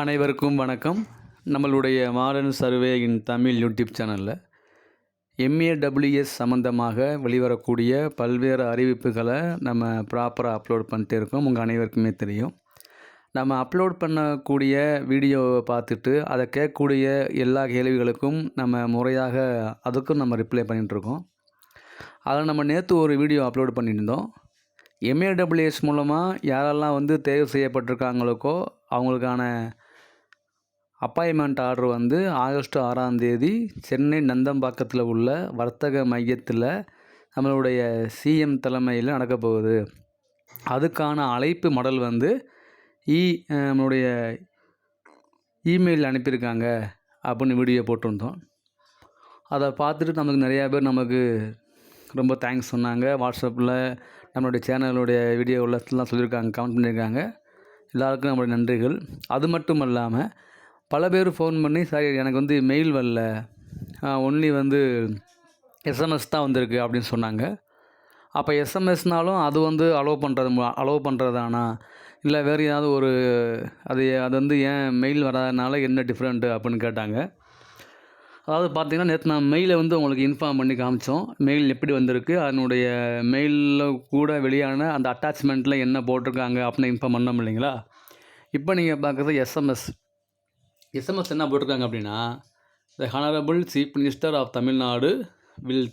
அனைவருக்கும் வணக்கம். நம்மளுடைய modern survey in Tamil YouTube சேனலில் எம்ஏடபிள்யூஎஸ் சம்மந்தமாக வெளிவரக்கூடிய பல்வேறு அறிவிப்புகளை நம்ம ப்ராப்பராக அப்லோட் பண்ணிட்டே இருக்கோம். உங்கள் அனைவருக்குமே தெரியும். நம்ம அப்லோட் பண்ணக்கூடிய வீடியோவை பார்த்துட்டு அதை கேட்கக்கூடிய எல்லா கேள்விகளுக்கும் நம்ம முறையாக அதுக்கும் நம்ம ரிப்ளை பண்ணிகிட்ருக்கோம் அதில் நம்ம நேற்று ஒரு வீடியோ அப்லோட் பண்ணியிருந்தோம். எம்ஏடபிள்யூஎஸ் மூலமாக யாரெல்லாம் வந்து தேர்வு செய்யப்பட்டிருக்காங்களுக்கோ அவங்களுக்கான அப்பாயின்மெண்ட் ஆர்டர் வந்து ஆகஸ்ட் ஆறாம் தேதி சென்னை நந்தம்பாக்கத்தில் உள்ள வர்த்தக மையத்தில் நம்மளுடைய சிஎம் தலைமையில் நடக்கப்போகுது அதுக்கான அழைப்பு மடல் வந்து இ நம்மளுடைய இமெயில் அனுப்பியிருக்காங்க அப்படின்னு வீடியோ போட்டிருந்தோம். அதை பார்த்துட்டு நமக்கு நிறையா பேர் நமக்கு ரொம்ப தேங்க்ஸ் சொன்னாங்க. வாட்ஸ்அப்பில் நம்மளுடைய சேனலுடைய வீடியோவில்லாம் சொல்லியிருக்காங்க கமெண்ட் பண்ணியிருக்காங்க. எல்லாருக்கும் நம்மளுடைய நன்றிகள். அது மட்டும் இல்லாமல் பல பேர் ஃபோன் பண்ணி சார் எனக்கு வந்து மெயில் வரல. ஒன்லி வந்து எஸ்எம்எஸ் தான் வந்திருக்கு அப்படின்னு சொன்னாங்க. அப்போ எஸ்எம்எஸ்னாலும் அது வந்து அலோவ் பண்ணுறது அலோவ் பண்ணுறதானா இல்லை வேறு ஏதாவது ஒரு அது அது வந்து ஏன் மெயில் வராதனால என்ன டிஃப்ரெண்ட்டு அப்படின்னு கேட்டாங்க. அதாவது பார்த்தீங்கன்னா நேற்று நான் மெயிலை வந்து உங்களுக்கு இன்ஃபார்ம் பண்ணி காமிச்சோம். மெயில் எப்படி வந்திருக்கு அதனுடைய மெயிலில் கூட வெளியான அந்த அட்டாச்மெண்ட்டில் என்ன போட்டிருக்காங்க அப்படின்னு இன்ஃபார்ம் பண்ணோம் இல்லைங்களா? இப்போ நீங்கள் பார்க்குறது எஸ்எம்எஸ் எஸ்எம்எஸ் என்ன போட்டிருக்காங்க அப்படின்னா the honourable chief minister of Tamil Nadu will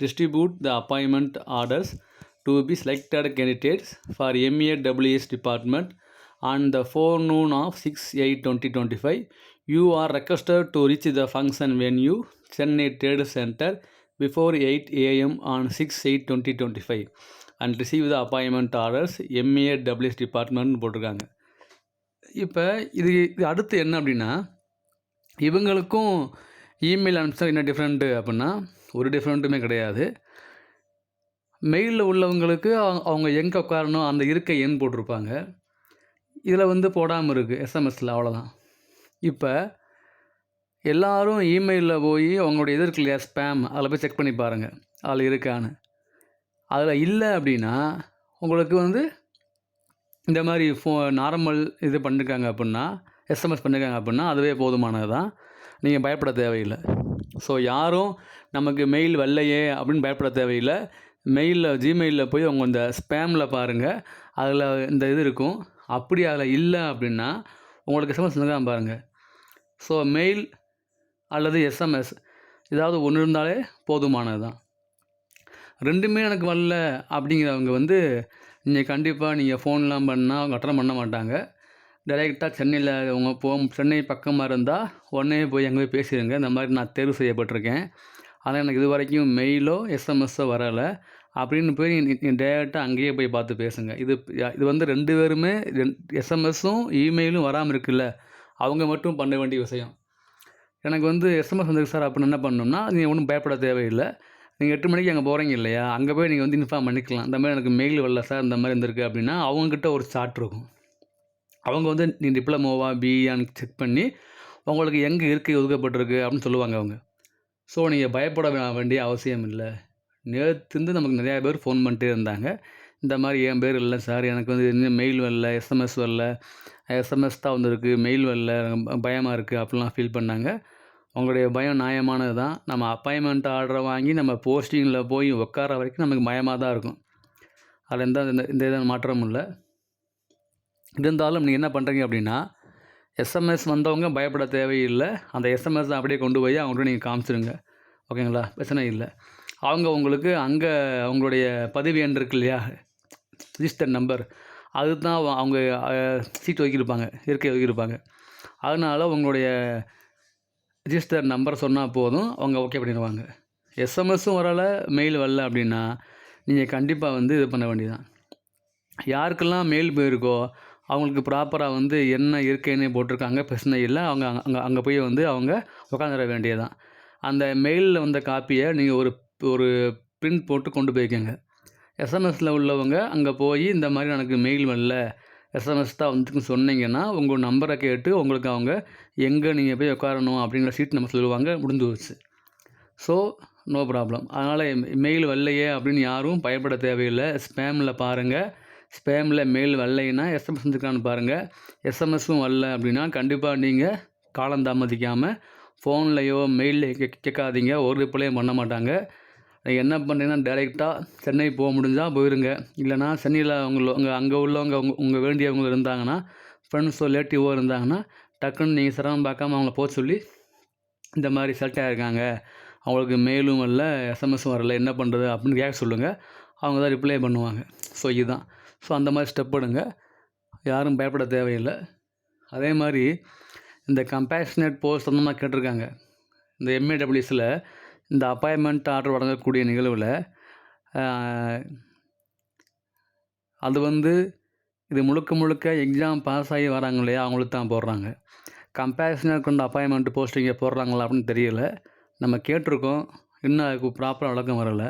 distribute the appointment orders to be selected candidates for MAWS department on the forenoon of six eight twenty twenty five you are requested to reach the function venue Chennai trade centre before eight AM on six eight twenty twenty five and receive the appointment orders MAWS டிபார்ட்மெண்ட்னு போட்டிருக்காங்க. இப்போ இது இது அடுத்து என்ன அப்படின்னா இவங்களுக்கும் email அனுப்பிச்சா என்ன different அப்படின்னா ஒரு டிஃப்ரெண்ட்டுமே கிடையாது. மெயிலில் உள்ளவங்களுக்கு அவங்க அவங்க எங்கே உட்காரணும் அந்த இருக்கை எண் போட்டிருப்பாங்க. இதில் வந்து போடாமல் இருக்குது எஸ்எம்எஸில் அவ்வளோதான் இப்போ எல்லாரும் இமெயிலில் போய் அவங்களுடைய இது இருக்கு இல்லையா ஸ்பேம் அதில் போய் செக் பண்ணி பாருங்கள் அதில் இருக்கான்னு. அதில் இல்லை அப்படின்னா உங்களுக்கு வந்து இந்த மாதிரி ஃபோ நார்மல் இது பண்ணிருக்காங்க அப்படின்னா எஸ்எம்எஸ் பண்ணிருக்காங்க அப்படின்னா அதுவே போதுமானது தான் நீங்கள் பயப்பட தேவையில்லை. ஸோ யாரும் நமக்கு மெயில் வரலையே அப்படின்னு பயப்பட தேவையில்லை. மெயிலில் ஜிமெயிலில் போய் அவங்க இந்த ஸ்பேமில் பாருங்கள் அதில் இந்த இது இருக்கும். அப்படி அதில் இல்லை அப்படின்னா உங்களுக்கு எஸ்எம்எஸ் தான் பாருங்கள் ஸோ மெயில் அல்லது எஸ்எம்எஸ் ஏதாவது ஒன்று இருந்தாலே போதுமானது தான் ரெண்டுமே எனக்கு வரல அப்படிங்கிறவங்க வந்து நீங்கள் கண்டிப்பாக நீங்கள் ஃபோன்லாம் பண்ணால் அவங்க அட்டன் பண்ண மாட்டாங்க. டைரெக்டாக சென்னையில் அவங்க போ சென்னை பக்கமாக இருந்தால் உடனே போய் அங்கே போய் பேசிடுங்க இந்த மாதிரி நான் தேர்வு செய்யப்பட்டிருக்கேன். ஆனால் எனக்கு இது வரைக்கும் மெயிலோ எஸ்எம்எஸ்ஸோ வரலை. அப்படின்னு போய் நீங்கள் டேரெக்டாக அங்கேயே போய் பார்த்து பேசுங்க. இது இது வந்து ரெண்டு பேருமே ரெண் இமெயிலும் வராமல் இருக்குல்ல. அவங்க மட்டும் பண்ண வேண்டிய விஷயம். எனக்கு வந்து எஸ்எம்எஸ் வந்துருக்கு சார். அப்படின்னு என்ன பண்ணணும்னா நீங்கள் ஒன்றும் பயப்பட தேவையில்லை. நீங்கள் எட்டு மணிக்கு அங்கே போகிறீங்க இல்லையா? அங்கே போய் நீங்கள் வந்து இன்ஃபார்ம் பண்ணிக்கலாம். இந்த மாதிரி எனக்கு மெயில் வரல சார் இந்த மாதிரி இருந்திருக்கு அப்படின்னா அவங்கக்கிட்ட ஒரு சார்ட் இருக்கும். அவங்க வந்து நீ டிப்ளமோவா பிஇயான்னு செக் பண்ணி உங்களுக்கு எங்கே இருக்கை ஒதுக்கப்பட்டிருக்கு அப்படின்னு சொல்லுவாங்க அவங்க. ஸோ நீங்கள் பயப்பட வேண்டிய அவசியம் இல்லை. நேற்றுந்து நமக்கு நிறையா பேர் ஃபோன் பண்ணிட்டே இருந்தாங்க. இந்த மாதிரி என் பேர் இல்லை சார் எனக்கு வந்து இன்னும் மெயில் வரல எஸ்எம்எஸ் வரல. எஸ்எம்எஸ் தான் வந்திருக்கு மெயில் வரல. பயமாக இருக்குது அப்படிலாம் ஃபீல் பண்ணாங்க. உங்களுடைய பயம் நியாயமானது தான் நம்ம அப்பாயின்மெண்ட் ஆர்டரை வாங்கி நம்ம போஸ்டிங்கில் போய் உட்கார வரைக்கும் நமக்கு பயமாக தான் இருக்கும். அதில் எந்த இந்த இந்த இதை மாற்றமும் இல்லை. இருந்தாலும் நீங்கள் என்ன பண்ணுறீங்க அப்படின்னா எஸ்எம்எஸ் வந்தவங்க பயப்பட தேவையில்லை. அந்த எஸ்எம்எஸ் அப்படியே கொண்டு போய் அவங்கள்ட்ட நீங்கள் காமிச்சிருங்க. ஓகேங்களா பிரச்சனை இல்லை. அவங்க உங்களுக்கு அங்கே அவங்களுடைய பதிவு எண் இருக்கு இல்லையா? ரிஜிஸ்டர் நம்பர் அதுதான் அவங்க சீட் ஒதுக்கியிருப்பாங்க இருக்கை ஒதுக்கியிருப்பாங்க. அதனால் உங்களுடைய ரிஜிஸ்டர் நம்பர் சொன்னால் போதும். அவங்க ஓகே பண்ணிடுவாங்க. எஸ்எம்எஸும் வரலை மெயில் வரல அப்படின்னா நீங்கள் கண்டிப்பாக வந்து இது பண்ண வேண்டியதான் யாருக்கெல்லாம் மெயில் போயிருக்கோ அவங்களுக்கு ப்ராப்பராக வந்து என்ன இருக்கைன்னு போட்டிருக்காங்க பிரச்சனை இல்லை. அவங்க அங்கே அங்கே போய் வந்து அவங்க உட்காந்துட வேண்டியதான் அந்த மெயிலில் வந்த காப்பியை நீங்கள் ஒரு ஒரு பிரிண்ட் போட்டு கொண்டு போய்க்கோங்க. எஸ்எம்எஸில் உள்ளவங்க அங்கே போய் இந்த மாதிரி எனக்கு மெயில் வரல எஸ்எம்எஸ் தான் வந்துருக்குன்னு சொன்னீங்கன்னா உங்கள் நம்பரை கேட்டு உங்களுக்கு அவங்க எங்கே நீங்கள் போய் உட்காரணும் அப்படிங்கிற சீட் நம்ம சொல்லுவாங்க முடிஞ்சு வச்சு ஸோ நோ ப்ராப்ளம் அதனால் மெயில் வரலையே அப்படின்னு யாரும் பயப்பட தேவையில்லை. ஸ்பேமில் பாருங்கள் ஸ்பேமில் மெயில் வரலைன்னா எஸ்எம்எஸ் வந்துருக்கான்னு பாருங்கள் எஸ்எம்எஸும் வரல அப்படின்னா கண்டிப்பாக நீங்கள் காலம் தாமதிக்காமல் ஃபோன்லேயோ மெயிலையோ கே கேட்காதீங்க. ஒரு ரிப்ளையும் பண்ண மாட்டாங்க. என்ன பண்ணுறீங்கன்னா டேரெக்டாக சென்னை போக முடிஞ்சால் போயிருங்க. இல்லைனா சென்னையில் உங்களை உங்கள் அங்கே உள்ளவங்க உங்கள் உங்கள் வேண்டியவங்க இருந்தாங்கன்னா ஃப்ரெண்ட்ஸோ ரிலேட்டிவோ இருந்தாங்கன்னா டக்குன்னு நீங்கள் சிரமம் பார்க்காம அவங்கள போக சொல்லி இந்த மாதிரி செலக்ட் ஆகிருக்காங்க அவங்களுக்கு மெயிலும் வரல எஸ்எம்எஸும் வரல என்ன பண்ணுறது அப்படின்னு கேட்க சொல்லுங்கள் அவங்க தான் ரிப்ளை பண்ணுவாங்க. ஸோ இதுதான். ஸோ அந்த மாதிரி ஸ்டெப் எடுங்க. யாரும் பயப்பட தேவையில்லை. அதே மாதிரி இந்த கம்பேஷனேட் போஸ்ட் அந்த மாதிரி கேட்டிருக்காங்க. இந்த எம்ஏடபிள்யூஸில் இந்த அப்பாயின்மெண்ட் ஆர்டர் வழங்கக்கூடிய நிகழ்வில் அது வந்து இது முழுக்க முழுக்க எக்ஸாம் பாஸ் ஆகி வராங்க இல்லையா? அவங்களுக்கு தான் போடுறாங்க. கம்பேரிசனாக கொண்ட அப்பாயின்மெண்ட் போஸ்டிங்கை போடுறாங்களா அப்படின்னு தெரியல. நம்ம கேட்டிருக்கோம். இன்னும் அதுக்கு ப்ராப்பராக விளக்கம் வரலை.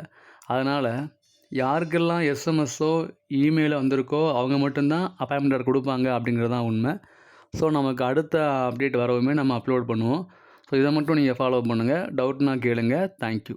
அதனால் யாருக்கெல்லாம் எஸ்எம்எஸ்ஸோ இமெயிலோ வந்திருக்கோ அவங்க மட்டும்தான் அப்பாயின்மெண்ட் கொடுப்பாங்க அப்படிங்கிறது தான் உண்மை. ஸோ நமக்கு அடுத்த அப்டேட் வரவுமே நம்ம அப்லோட் பண்ணுவோம். ஸோ இதை மட்டும் நீங்கள் ஃபாலோ பண்ணுங்கள் டவுட்னா கேளுங்கள் தேங்க்யூ